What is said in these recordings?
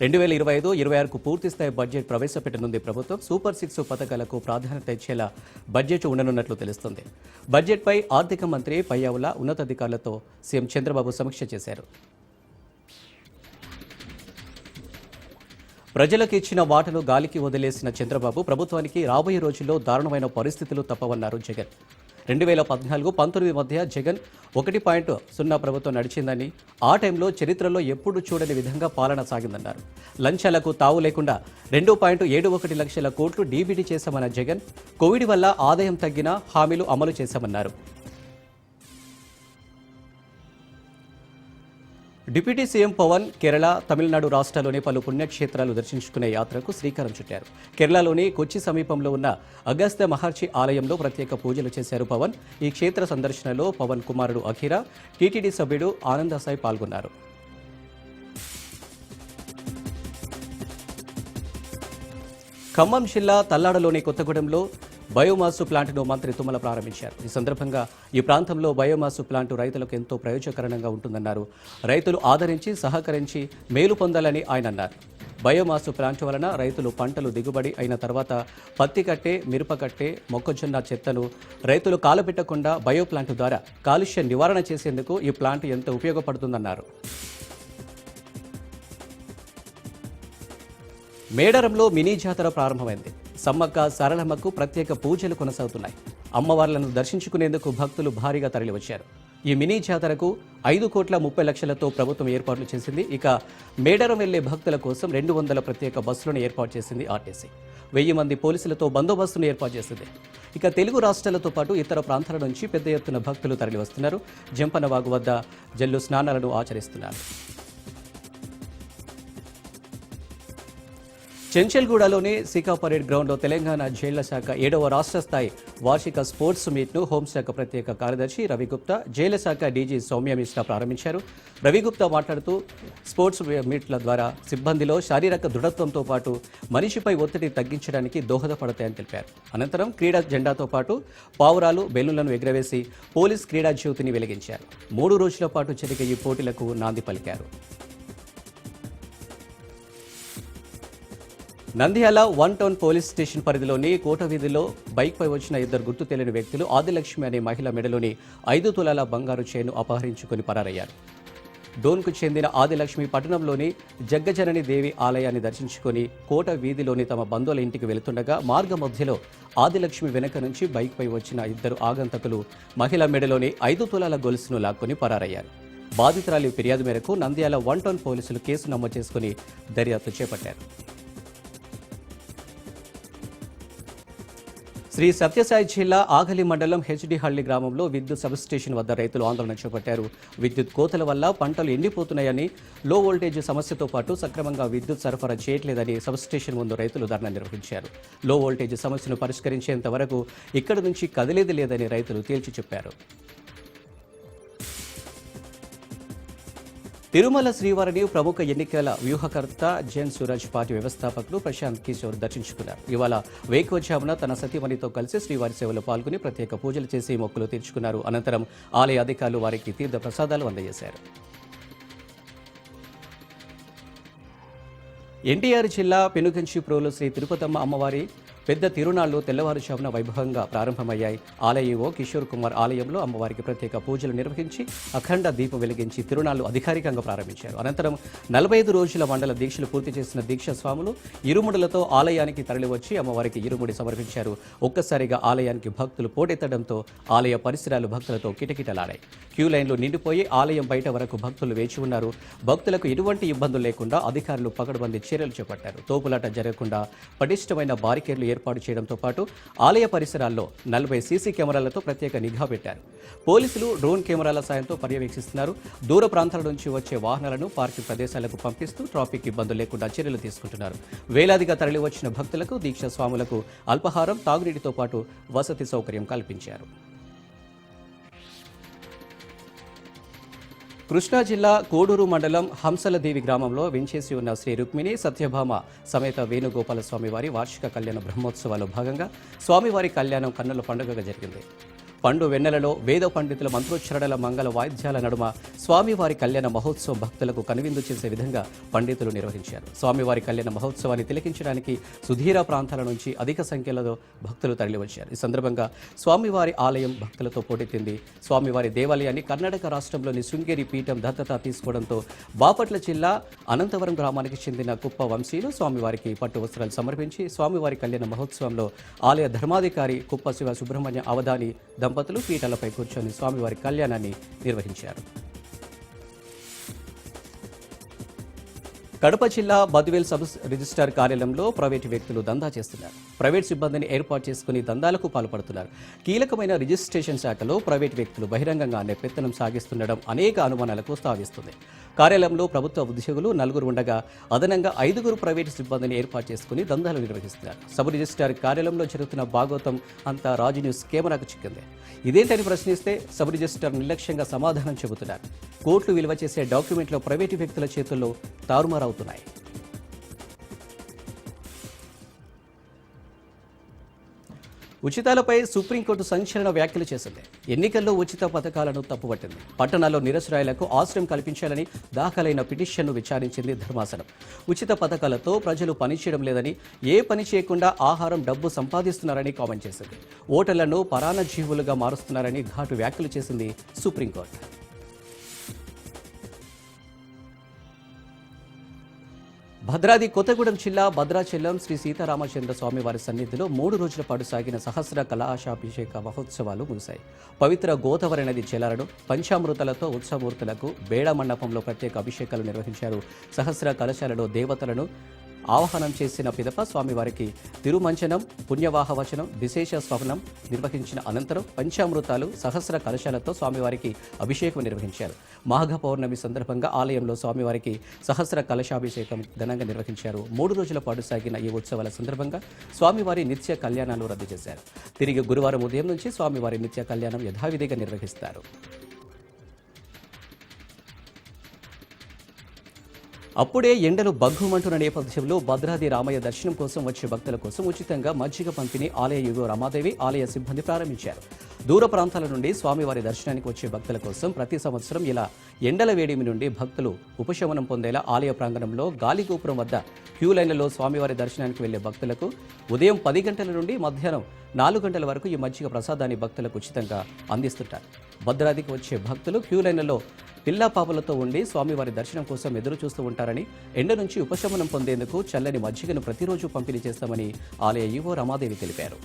రెండు వేల ఇరవై ఐదు ఇరవై ఆరుకు పూర్తిస్థాయి బడ్జెట్ ప్రవేశపెట్టనుంది ప్రభుత్వం. సూపర్ సిక్స్ పథకాలకు ప్రాధాన్యత ఇచ్చేలా బడ్జెట్ ఉండనున్నట్లు తెలుస్తుంది. బడ్జెట్పై ఆర్థిక మంత్రి పయ్యావుల ఉన్నతాధికారులతో సీఎం చంద్రబాబు సమీక్ష చేశారు. ప్రజలకు ఇచ్చిన వాటలు గాలికి వదిలేసిన చంద్రబాబు ప్రభుత్వానికి రాబోయే రోజుల్లో దారుణమైన పరిస్థితులు తప్పవన్నారు జగన్. రెండు వేల పద్నాలుగు పంతొమ్మిది మధ్య జగన్ ఒకటి పాయింట్ సున్నా ప్రభుత్వం నడిచిందని ఆ టైంలో చరిత్రలో ఎప్పుడు చూడని విధంగా పాలన సాగిందన్నారు. లంచాలకు తావు లేకుండా రెండు పాయింట్ ఏడు ఒకటి లక్షల కోట్లు డీబీటీ చేశామన్న జగన్ కోవిడ్ వల్ల ఆదాయం తగ్గినా హామీలు అమలు చేశామన్నారు. డిప్యూటీ సీఎం పవన్ కేరళ తమిళనాడు రాష్ట్రాల్లోని పలు పుణ్యక్షేత్రాలు దర్శించుకునే యాత్రకు శ్రీకారం చుట్టారు. కేరళలోని కొచ్చి సమీపంలో ఉన్న అగస్త్య మహర్షి ఆలయంలో ప్రత్యేక పూజలు చేశారు పవన్. ఈ క్షేత్ర సందర్శనలో పవన్ కుమారుడు అఖిర టీటీడీ సభ్యుడు ఆనందసాయి పాల్గొన్నారు. ఖమ్మం జిల్లా తల్లాడలోని కొత్తగూడెంలో బయోమాసు ప్లాంట్ను మంత్రి తుమ్మల ప్రారంభించారు. ఈ సందర్భంగా ఈ ప్రాంతంలో బయోమాసు ప్లాంట్ రైతులకు ఎంతో ప్రయోజనకరంగా ఉంటుందన్నారు. రైతులు ఆదరించి సహకరించి మేలు పొందాలని ఆయన అన్నారు. బయోమాసు ప్లాంట్ వలన రైతులు పంటలు దిగుబడి అయిన తర్వాత పత్తి కట్టే మిరప కట్టే మొక్కజొన్న చెత్తను రైతులు కాలుపెట్టకుండా బయో ప్లాంట్ ద్వారా కాలుష్య నివారణ చేసేందుకు ఈ ప్లాంట్ ఎంతో ఉపయోగపడుతుందన్నారు. మేడారంలో మినీ జాతర ప్రారంభమైంది. సమ్మక్క సారలమ్మకు ప్రత్యేక పూజలు కొనసాగుతున్నాయి. అమ్మవార్లను దర్శించుకునేందుకు భక్తులు భారీగా తరలివచ్చారు. ఈ మినీ జాతరకు ఐదు కోట్ల ముప్పై లక్షలతో ప్రభుత్వం ఏర్పాట్లు చేసింది. ఇక మేడరం వెళ్ళే భక్తుల కోసం రెండు వందల ప్రత్యేక బస్సులను ఏర్పాటు చేసింది ఆర్టీసీ. వెయ్యి మంది పోలీసులతో బందోబస్తును ఏర్పాటు చేసింది. ఇక తెలుగు రాష్ట్రాలతో పాటు ఇతర ప్రాంతాల నుంచి పెద్ద ఎత్తున భక్తులు తరలివస్తున్నారు. జంపనవాగు వద్ద జల్లు స్నానాలను ఆచరిస్తున్నారు. చెంచల్గూడలోని సీకా పరేడ్ గ్రౌండ్లో తెలంగాణ జైళ్ళ శాఖ ఏడవ రాష్ట్ర స్థాయి వార్షిక స్పోర్ట్స్ మీట్ను హోంశాఖ ప్రత్యేక కార్యదర్శి రవిగుప్తా జైళ్ళ శాఖ డీజీ సౌమ్య మిశ్రా ప్రారంభించారు. రవిగుప్తా మాట్లాడుతూ స్పోర్ట్స్ మీట్ల ద్వారా సిబ్బందిలో శారీరక దృఢత్వంతో పాటు మనిషిపై ఒత్తిడి తగ్గించడానికి దోహదపడతాయని తెలిపారు. అనంతరం క్రీడా జెండాతో పాటు పావురాలు బెలూన్లను ఎగురవేసి పోలీస్ క్రీడా జ్యోతిని వెలిగించారు. మూడు రోజుల పాటు జరిగే ఈ పోటీలకు నాంది పలికారు. Nandyal one town police station పరిధిలోని కోట వీధిలో బైక్పై వచ్చిన ఇద్దరు గుర్తు తెలియని వ్యక్తులు ఆదిలక్ష్మి అనే మహిళ మెడలోని ఐదు తులాల బంగారు చైను అపహరించుకుని పరారయ్యారు. డోన్కు చెందిన ఆదిలక్ష్మి పట్టణంలోని జగ్గజనని దేవి ఆలయాన్ని దర్శించుకొని కోట వీధిలోని తమ బంధువుల ఇంటికి వెళుతుండగా మార్గ మధ్యలో ఆదిలక్ష్మి వెనక నుంచి బైక్పై వచ్చిన ఇద్దరు ఆగంతకులు మహిళ మెడలోని ఐదు తులాల గొలుసును లాక్కొని పరారయ్యారు. బాధితురాలి ఫిర్యాదు మేరకు నంద్యాల వన్ టౌన్ పోలీసులు కేసు నమోదు చేసుకుని దర్యాప్తు చేపట్టారు. శ్రీ సత్యసాయి జిల్లా ఆగలి మండలం హెచ్డిహళ్ళి గ్రామంలో విద్యుత్ సబ్స్టేషన్ వద్ద రైతులు ఆందోళన చేపట్టారు. విద్యుత్ కోతల వల్ల పంటలు ఎండిపోతున్నాయని లో వోల్టేజ్ సమస్యతో పాటు సక్రమంగా విద్యుత్ సరఫరా చేయట్లేదని సబ్స్టేషన్ ముందు రైతులు ధర్నా నిర్వహించారు. లో వోల్టేజ్ సమస్యను పరిష్కరించేంత వరకు ఇక్కడి నుంచి కదిలేది లేదని రైతులు తేల్చి చెప్పారు. తిరుమల శ్రీవారిని ప్రముఖ ఎన్నికల వ్యూహకర్త జెన్ సూరజ్ పార్టీ వ్యవస్థాపకులు ప్రశాంత్ కిషోర్ దర్శించుకున్నారు. ఇవాళ వేకోజామున తన సతీమణితో కలిసి శ్రీవారి సేవలో పాల్గొని ప్రత్యేక పూజలు చేసి మొక్కులు తీర్చుకున్నారు. అనంతరం ఆలయ అధికారులు వారికి తీర్థ ప్రసాదాలు అందజేశారు. ఎన్టీఆర్ జిల్లా పెనుగంచిప్రోలు శ్రీ తిరుపతమ్మ అమ్మవారి పెద్ద తిరునాళ్ళు తెల్లవారుజామున వైభవంగా ప్రారంభమయ్యాయి. ఆలయో కిషోర్ కుమార్ ఆలయంలో అమ్మవారికి ప్రత్యేక పూజలు నిర్వహించి అఖండ దీపం వెలిగించి తిరునాళ్ళు అధికారికంగా ప్రారంభించారు. అనంతరం నలభై ఐదు రోజుల మండల దీక్షలు పూర్తి చేసిన దీక్ష స్వాములు ఇరుముడులతో ఆలయానికి తరలివచ్చి అమ్మవారికి ఇరుముడి సమర్పించారు. ఒక్కసారిగా ఆలయానికి భక్తులు పోటెత్తడంతో ఆలయ పరిసరాలు భక్తులతో కిటకిటలాడాయి. క్యూ లైన్లు నిండిపోయి ఆలయం బయట వరకు భక్తులు వేచి ఉన్నారు. భక్తులకు ఎటువంటి ఇబ్బందులు లేకుండా అధికారులు పకడ్బందీ చర్యలు చేపట్టారు. తోపులాట జరగకుండా పటిష్టమైన బారికేర్లు ఏర్పాటు చేయడంతో పాటు ఆలయ పరిసరాల్లో నలభై సీసీ కెమెరాలతో ప్రత్యేక నిఘా పెట్టారు. పోలీసులు డ్రోన్ కెమెరాల సాయంతో పర్యవేక్షిస్తున్నారు. దూర ప్రాంతాల నుంచి వచ్చే వాహనాలను పార్కింగ్ ప్రదేశాలకు పంపిస్తూ ట్రాఫిక్ ఇబ్బందులు లేకుండా చర్యలు తీసుకుంటున్నారు. వేలాదిగా తరలివచ్చిన భక్తులకు దీక్ష స్వాములకు అల్పాహారం తాగునీటితో పాటు వసతి సౌకర్యం కల్పించారు. కృష్ణా జిల్లా కోడూరు మండలం హంసలదేవి గ్రామంలో వెంచేసి ఉన్న శ్రీ రుక్మిణి సత్యభామ సమేత వేణుగోపాల స్వామివారి వార్షిక కళ్యాణ బ్రహ్మోత్సవాల్లో భాగంగా స్వామివారి కళ్యాణం కన్నుల పండుగగా జరిగింది. పండు వెన్నెలలో వేద పండితుల మంత్రోచ్చరణల మంగళ వాయిద్యాల నడుమ స్వామివారి కళ్యాణ మహోత్సవం భక్తులకు కనువిందు చేసే విధంగా పండితులు నిర్వహించారు. స్వామివారి కళ్యాణ మహోత్సవాన్ని తిలకించడానికి సుధీర ప్రాంతాల నుంచి అధిక సంఖ్యలో భక్తులు తరలివచ్చారు. ఈ సందర్భంగా స్వామివారి ఆలయం భక్తులతో పోటెత్తింది స్వామివారి దేవాలయాన్ని కర్ణాటక రాష్ట్రంలోని శృంగేరి పీఠం దత్తత తీసుకోవడంతో బాపట్ల జిల్లా అనంతవరం గ్రామానికి చెందిన కుప్ప వంశీలు స్వామివారికి పట్టు వస్త్రాలు సమర్పించి స్వామివారి కళ్యాణ మహోత్సవంలో ఆలయ ధర్మాధికారి కుప్ప శివ సుబ్రహ్మణ్య అవధాని దంపతులు పీటలపై కూర్చొని స్వామివారి కళ్యాణాన్ని నిర్వహించారు. కడప జిల్లా బద్వేల్ సబ్ రిజిస్టార్ కార్యాలయంలో ప్రైవేటు వ్యక్తులు దందా చేస్తున్నారు. ప్రైవేట్ సిబ్బందిని ఏర్పాటు చేసుకుని దందాలకు పాల్పడుతున్నారు. కీలకమైన రిజిస్ట్రేషన్ శాఖలో ప్రైవేట్ వ్యక్తులు బహిరంగంగానే పెత్తనం సాగిస్తుండడం అనేక అనుమానాలకు స్థావిస్తుంది కార్యాలయంలో ప్రభుత్వ ఉద్యోగులు నలుగురు ఉండగా అదనంగా ఐదుగురు ప్రైవేటు సిబ్బందిని ఏర్పాటు చేసుకుని దందాలు నిర్వహిస్తున్నారు. సబ్ రిజిస్టార్ కార్యాలయంలో జరుగుతున్న భాగోతం అంతా రాజు న్యూస్ కెమెరాకు చిక్కింది. ఇదేంటని ప్రశ్నిస్తే సబ్ రిజిస్టర్ నిర్లక్ష్యంగా సమాధానం చెబుతున్నారు. కోర్టు విలువ చేసే డాక్యుమెంట్లు ప్రైవేటు వ్యక్తుల చేతుల్లో తారుమారవుతున్నాయి. ఉచితాలపై సుప్రీంకోర్టు సంచలన వ్యాఖ్యలు చేసింది. ఎన్నికల్లో ఉచిత పథకాలను తప్పుపట్టింది. పట్టణాల్లో నిరసరాయులకు ఆశ్రయం కల్పించాలని దాఖలైన పిటిషన్ను విచారించింది ధర్మాసనం. ఉచిత పథకాలతో ప్రజలు పనిచేయడం లేదని ఏ పని చేయకుండా ఆహారం డబ్బు సంపాదిస్తున్నారని కామెంట్ చేసింది. ఓటర్లను పరాణ జీవులుగా మారుస్తున్నారని ఘాటు వ్యాఖ్యలు చేసింది సుప్రీంకోర్టు. భద్రాది కొత్తగూడెం జిల్లా భద్రాచలం శ్రీ సీతారామచంద్ర స్వామి వారి సన్నిధిలో మూడు రోజుల పాటు సాగిన సహస్ర కళాశాభిషేక మహోత్సవాలు ముగిశాయి. పవిత్ర గోదావరి నది జలాలను పంచామృతలతో ఉత్సవమూర్తులకు బేడ మండపంలో ప్రత్యేక అభిషేకాలు నిర్వహించారు సహస్ర కళశాలలో దేవతలను ఆవాహనం చేసిన పిదప స్వామివారికి తిరుమంచనం పుణ్యవాహవచనం విశేష స్వప్నం నిర్వహించిన అనంతరం పంచామృతాలు సహస్ర కలశాలతో స్వామివారికి అభిషేకం నిర్వహించారు. మాఘ పౌర్ణమి సందర్భంగా ఆలయంలో స్వామివారికి సహస్ర కలశాభిషేకం ఘనంగా నిర్వహించారు. మూడు రోజుల పాటు సాగిన ఈ ఉత్సవాల సందర్భంగా స్వామివారి నిత్య కళ్యాణాలు రద్దు చేశారు. తిరిగి గురువారం ఉదయం నుంచి స్వామివారి నిత్య కళ్యాణం యథావిధిగా నిర్వహిస్తారు. అప్పుడే ఎండలు భగ్గుమంటున్న నేపథ్యంలో భద్రాది రామయ్య దర్శనం కోసం వచ్చే భక్తుల కోసం ఉచితంగా మజ్జిగ పంపిణీ ఆలయ యుగ రమాదేవి ఆలయ సిబ్బంది ప్రారంభించారు. దూర ప్రాంతాల నుండి స్వామివారి దర్శనానికి వచ్చే భక్తుల కోసం ప్రతి సంవత్సరం ఇలా ఎండల వేడిమి నుండి భక్తులు ఉపశమనం పొందేలా ఆలయ ప్రాంగణంలో గాలి గోపురం వద్ద క్యూ లైన్లలో స్వామివారి దర్శనానికి వెళ్ళే భక్తులకు ఉదయం పది గంటల నుండి మధ్యాహ్నం నాలుగు గంటల వరకు ఈ మజ్జిగ ప్రసాదాన్ని భక్తులకు ఉచితంగా అందిస్తుంటారు. భద్రాదికి వచ్చే భక్తులు క్యూ లైన్లలో పిల్లా పాపలతో ఉండి స్వామివారి దర్శనం కోసం ఎదురు చూస్తూ ఉంటారని ఎండ నుంచి ఉపశమనం పొందేందుకు చల్లని మజ్జిగను ప్రతిరోజు పంపిణీ చేస్తామని ఆలయ ఈవో రమాదేవి తెలిపారు.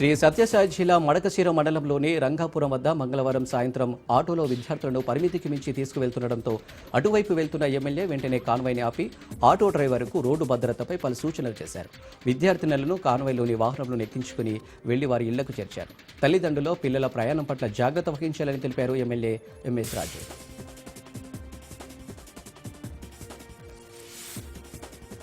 శ్రీ సత్యసాయి జిల్లా మడకశీర మండలంలోని రంగాపురం వద్ద మంగళవారం సాయంత్రం ఆటోలో విద్యార్థులను పరిమితికి మించి తీసుకువెళ్తుండటంతో అటువైపు వెళ్తున్న ఎమ్మెల్యే వెంటనే కాన్వాయ్ని ఆపి ఆటో డ్రైవర్కు రోడ్డు భద్రతపై పలు సూచనలు చేశారు. విద్యార్థినులను కాన్వాయ్లోని వాహనంలో ఎక్కించుకుని వెళ్ళి వారి ఇళ్ళకు చేర్చారు. తల్లిదండ్రులు పిల్లల ప్రయాణం పట్ల జాగ్రత్త వహించాలని తెలిపారు ఎమ్మెల్యే ఎంఎస్ రాజు.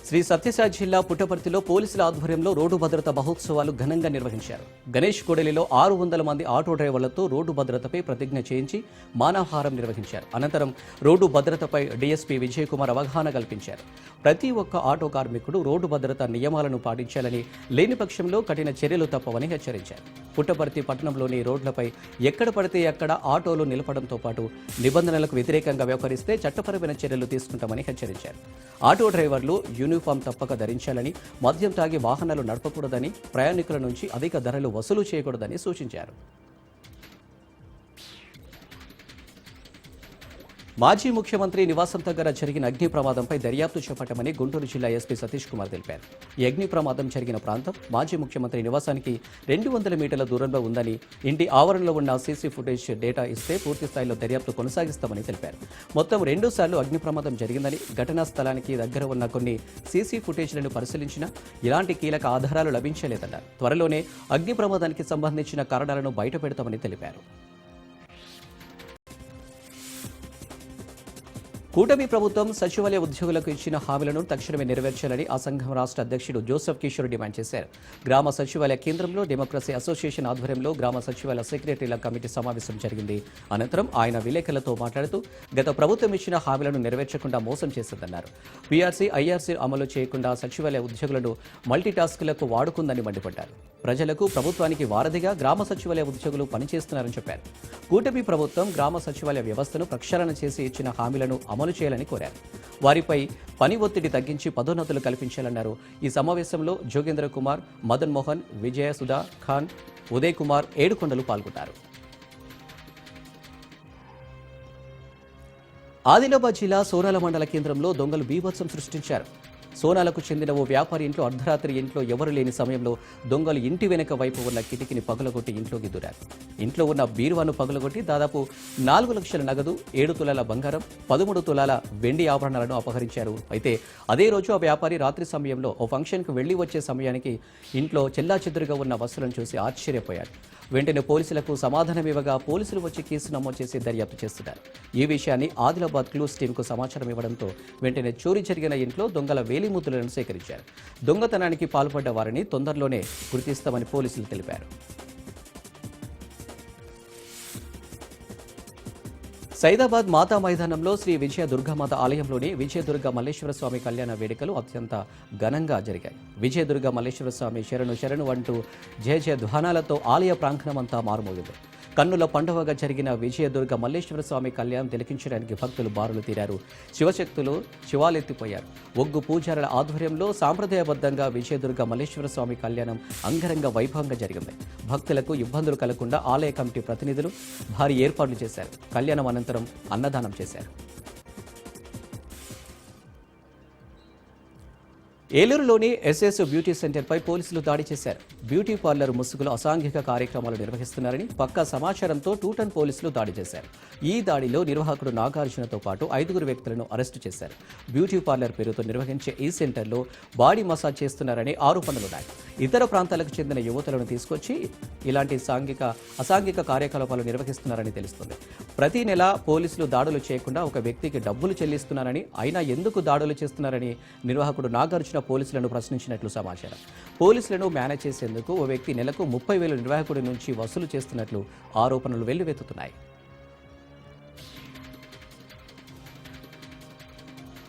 శ్రీ సత్యసాయి జిల్లా పుట్టపర్తిలో పోలీసుల ఆధ్వర్యంలో రోడ్డు భద్రత మహోత్సవాలు ఘనంగా నిర్వహించారు. గణేష్ కోడలిలో ఆరు వందల మంది ఆటో డ్రైవర్లతో రోడ్డు భద్రతపై ప్రతిజ్ఞ చేయించి మానవహారం నిర్వహించారు. అనంతరం రోడ్డు భద్రతపై డీఎస్పీ విజయ్ కుమార్ అవగాహన కల్పించారు. ప్రతి ఒక్క ఆటో కార్మికుడు రోడ్డు భద్రత నియమాలను పాటించాలని లేని పక్షంలో కఠిన చర్యలు తప్పవని హెచ్చరించారు. పుట్టపర్తి పట్టణంలోని రోడ్లపై ఎక్కడ పడితే అక్కడ ఆటోలు నిలపడంతో పాటు నిబంధనలకు వ్యతిరేకంగా వ్యవహరిస్తే చట్టపరమైన చర్యలు తీసుకుంటామని హెచ్చరించారు. ఆటో డ్రైవర్లు యూనిఫామ్ తప్పక ధరించాలని మద్యం తాగి వాహనాలు నడపకూడదని ప్రయాణికుల నుంచి అధిక ధరలు వసూలు చేయకూడదని సూచించారు. మాజీ ముఖ్యమంత్రి నివాసం దగ్గర జరిగిన అగ్ని ప్రమాదంపై దర్యాప్తు చేపట్టమని గుంటూరు జిల్లా ఎస్పీ సతీష్ కుమార్ తెలిపారు. ఈ అగ్ని ప్రమాదం జరిగిన ప్రాంతం మాజీ ముఖ్యమంత్రి నివాసానికి రెండు వందల మీటర్ల దూరంలో ఉందని ఇంటి ఆవరణలో ఉన్న సీసీ ఫుటేజ్ డేటా ఇస్తే పూర్తి స్థాయిలో దర్యాప్తు కొనసాగిస్తామని తెలిపారు. మొత్తం రెండు సార్లు అగ్ని ప్రమాదం జరిగిందని ఘటనా స్థలానికి దగ్గర ఉన్న కొన్ని సీసీ ఫుటేజ్లను పరిశీలించినా ఇలాంటి కీలక ఆధారాలు లభించలేదన్నారు. త్వరలోనే అగ్ని ప్రమాదానికి సంబంధించిన కారణాలను బయటపెడతామని తెలిపారు. కూటమి ప్రభుత్వం సచివాలయ ఉద్యోగులకు ఇచ్చిన హామీలను తక్షణమే నెరవేర్చాలని ఆ సంఘం రాష్ట్ర అధ్యక్షుడు జోసెఫ్ కిషోర్ డిమాండ్ చేశారు. గ్రామ సచివాలయ కేంద్రంలో డెమోక్రసీ అసోసియేషన్ ఆధ్వర్యంలో గ్రామ సచివాలయ సెక్రటరీల కమిటీ సమావేశం జరిగింది. అనంతరం ఆయన విలేకరులతో మాట్లాడుతూ గత ప్రభుత్వం ఇచ్చిన హామీలను నెరవేర్చకుండా మోసం చేసిందన్నారు. పీఆర్సీ ఐఆర్సీ అమలు చేయకుండా సచివాలయ ఉద్యోగులను మల్టీటాస్క్లకు వాడుకుందని మండిపడ్డారు. ప్రజలకు ప్రభుత్వానికి వారధిగా గ్రామ సచివాలయ ఉద్యోగులు పనిచేస్తున్నారని చెప్పారు. కూటమి ప్రభుత్వం గ్రామ సచివాలయ వ్యవస్థను ప్రక్షాళన చేసి ఇచ్చిన హామీలను అమలు చేయాలని కోరారు. వారిపై పని ఒత్తిడి తగ్గించి పదోన్నతులు కల్పించాలన్నారు. ఈ సమావేశంలో జోగేంద్ర కుమార్ మదన్ మోహన్ విజయ సుధా ఖాన్ ఉదయ్ కుమార్ ఏడుకొండలు పాల్గొన్నారు. ఆదిలాబాద్ జిల్లా సోనాల మండల కేంద్రంలో దొంగలు బీభత్సం సృష్టించారు. సోనాలకు చెందిన ఓ వ్యాపారి ఇంట్లో అర్ధరాత్రి ఇంట్లో ఎవరు లేని సమయంలో దొంగలు ఇంటి వెనుక వైపు ఉన్న కిటికీని పగులగొట్టి ఇంట్లోకి దూరారు. ఇంట్లో ఉన్న బీరువాను పగలగొట్టి దాదాపు నాలుగు లక్షల నగదు ఏడు తులాల బంగారం పదమూడు తులాల వెండి ఆభరణాలను అపహరించారు. అయితే అదే రోజు ఆ వ్యాపారి రాత్రి సమయంలో ఓ ఫంక్షన్కు వెళ్ళి వచ్చే సమయానికి ఇంట్లో చెల్లాచెదురుగా ఉన్న వస్తువులను చూసి ఆశ్చర్యపోయాడు. వెంటనే పోలీసులకు సమాధానం ఇవ్వగా పోలీసులు వచ్చి కేసు నమోదు చేసి దర్యాప్తు చేస్తున్నారు. ఈ విషయాన్ని ఆదిలాబాద్ క్లూస్ టీంకు సమాచారం ఇవ్వడంతో వెంటనే చోరీ జరిగిన ఇంట్లో దొంగల వేలిముద్దులను సేకరించారు. దొంగతనానికి పాల్పడ్డ వారిని తొందరలోనే గుర్తిస్తామని పోలీసులు తెలిపారు. సైదాబాద్ మాతా మైదానంలో శ్రీ విజయ దుర్గామాత ఆలయంలోని విజయదుర్గ మల్లేశ్వర స్వామి కళ్యాణ వేడుకలు అత్యంత ఘనంగా జరిగాయి. విజయదుర్గ మల్లేశ్వర స్వామి శరణు శరణు అంటూ జయ జయ ధ్వానాలతో ఆలయ ప్రాంగణమంతా మారుమోగింది. కన్నుల పండుగగా జరిగిన విజయదుర్గ మల్లేశ్వర స్వామి కళ్యాణం తిలకించడానికి భక్తులు బారులు తీరారు. శివశక్తులు శివాలెత్తిపోయారు. ఒగ్గు పూజారుల ఆధ్వర్యంలో సాంప్రదాయబద్ధంగా విజయదుర్గ మల్లేశ్వర స్వామి కళ్యాణం అంగరంగ వైభవంగా జరిగింది. భక్తులకు ఇబ్బందులు కలగకుండా ఆలయ కమిటీ ప్రతినిధులు భారీ ఏర్పాట్లు చేశారు. కళ్యాణం అనంతరం అన్నదానం చేశారు. ఏలూరులోని ఎస్ఎస్ బ్యూటీ సెంటర్పై పోలీసులు దాడి చేశారు. బ్యూటీ పార్లర్ ముసుగులో అసాంఘిక కార్యక్రమాలు నిర్వహిస్తున్నారని పక్కా సమాచారంతో టూటన్ పోలీసులు దాడి చేశారు. ఈ దాడిలో నిర్వాహకుడు నాగార్జునతో పాటు ఐదుగురు వ్యక్తులను అరెస్టు చేశారు. బ్యూటీ పార్లర్ పేరుతో నిర్వహించే ఈ సెంటర్లో బాడీ మసాజ్ చేస్తున్నారని ఆరోపణలున్నాయి ఇతర ప్రాంతాలకు చెందిన యువతలను తీసుకొచ్చి ఇలాంటి సాంఘిక అసాంఘిక కార్యకలాపాలు నిర్వహిస్తున్నారని తెలుస్తుంది. ప్రతి నెల పోలీసులు దాడులు చేయకుండా ఒక వ్యక్తికి డబ్బులు చెల్లిస్తున్నారని అయినా ఎందుకు దాడులు చేస్తున్నారని నిర్వాహకుడు నాగార్జున పోలీసులను ప్రశ్నించినట్లు సమాచారం. పోలీసులను మేనేజ్ చేసే చేసేందుకు ఓ వ్యక్తి నెలకు ముప్పై వేల నిర్వాహకుడి నుంచి వసూలు చేస్తున్నట్లు ఆరోపణలు వెల్లువెత్తుతున్నాయి.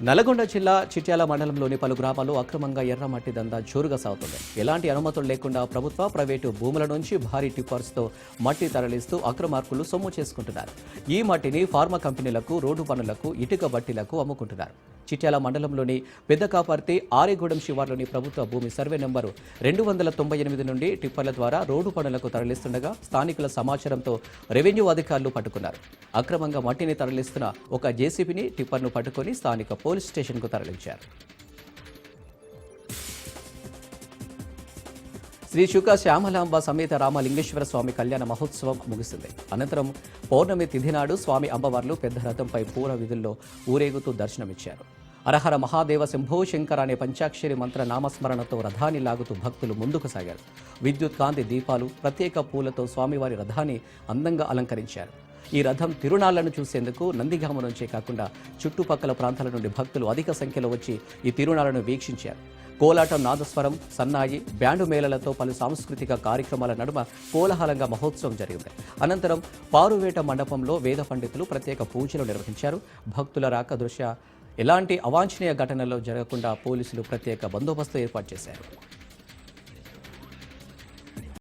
నల్గొండ జిల్లా చిట్యాల మండలంలోని పలు గ్రామాల్లో అక్రమంగా ఎర్రమట్టి దందా జోరుగా సాగుతుంది. ఎలాంటి అనుమతులు లేకుండా ప్రభుత్వ ప్రైవేటు భూముల నుంచి భారీ టిప్పర్స్తో మట్టి తరలిస్తూ అక్రమార్కులు సొమ్ము చేసుకుంటున్నారు. ఈ మట్టిని ఫార్మా కంపెనీలకు రోడ్డు పనులకు ఇటుక బట్టీలకు అమ్ముకుంటున్నారు. చిట్యాల మండలంలోని పెద్దకాపర్తి ఆరేగూడెం శివార్లోని ప్రభుత్వ భూమి సర్వే నెంబరు రెండు వందల తొంభై ఎనిమిది నుండి టిప్పర్ల ద్వారా రోడ్డు పనులకు తరలిస్తుండగా స్థానికుల సమాచారంతో రెవెన్యూ అధికారులు పట్టుకున్నారు. అక్రమంగా మట్టిని తరలిస్తున్న ఒక జేసీబీని టిప్పర్ను పట్టుకొని స్థానిక పోలీస్ స్టేషన్కు తరలించారు. శ్రీ శుక శ్యామలాంబ సమేత రామలింగేశ్వర స్వామి కళ్యాణ మహోత్సవం ముగిసింది. అనంతరం పౌర్ణమి తిథి నాడు స్వామి అమ్మవార్లు పెద్ద రథంపై పూర్వ విధుల్లో ఊరేగుతూ దర్శనమిచ్చారు. అరహర మహాదేవ శంభో శంకర్ అనే పంచాక్షరి మంత్ర నామస్మరణతో రథాన్ని లాగుతూ భక్తులు ముందుకు సాగారు. విద్యుత్ కాంతి దీపాలు ప్రత్యేక పూలతో స్వామివారి రథాన్ని అందంగా అలంకరించారు. ఈ రథం తిరునాళ్ళను చూసేందుకు నందిగామ నుంచే కాకుండా చుట్టుపక్కల ప్రాంతాల నుండి భక్తులు అధిక సంఖ్యలో వచ్చి ఈ తిరునాళ్ళను వీక్షించారు. కోలాటం నాదస్వరం సన్నాయి బ్యాండు మేళలతో పలు సాంస్కృతిక కార్యక్రమాల నడుమ కోలాహలంగా మహోత్సవం జరిగింది. అనంతరం పారువేట మండపంలో వేద పండితులు ప్రత్యేక పూజలు నిర్వహించారు. భక్తుల రాక దృశ్య ఎలాంటి అవాంఛనీయ ఘటనలు జరగకుండా పోలీసులు ప్రత్యేక బందోబస్తు ఏర్పాటు చేశారు.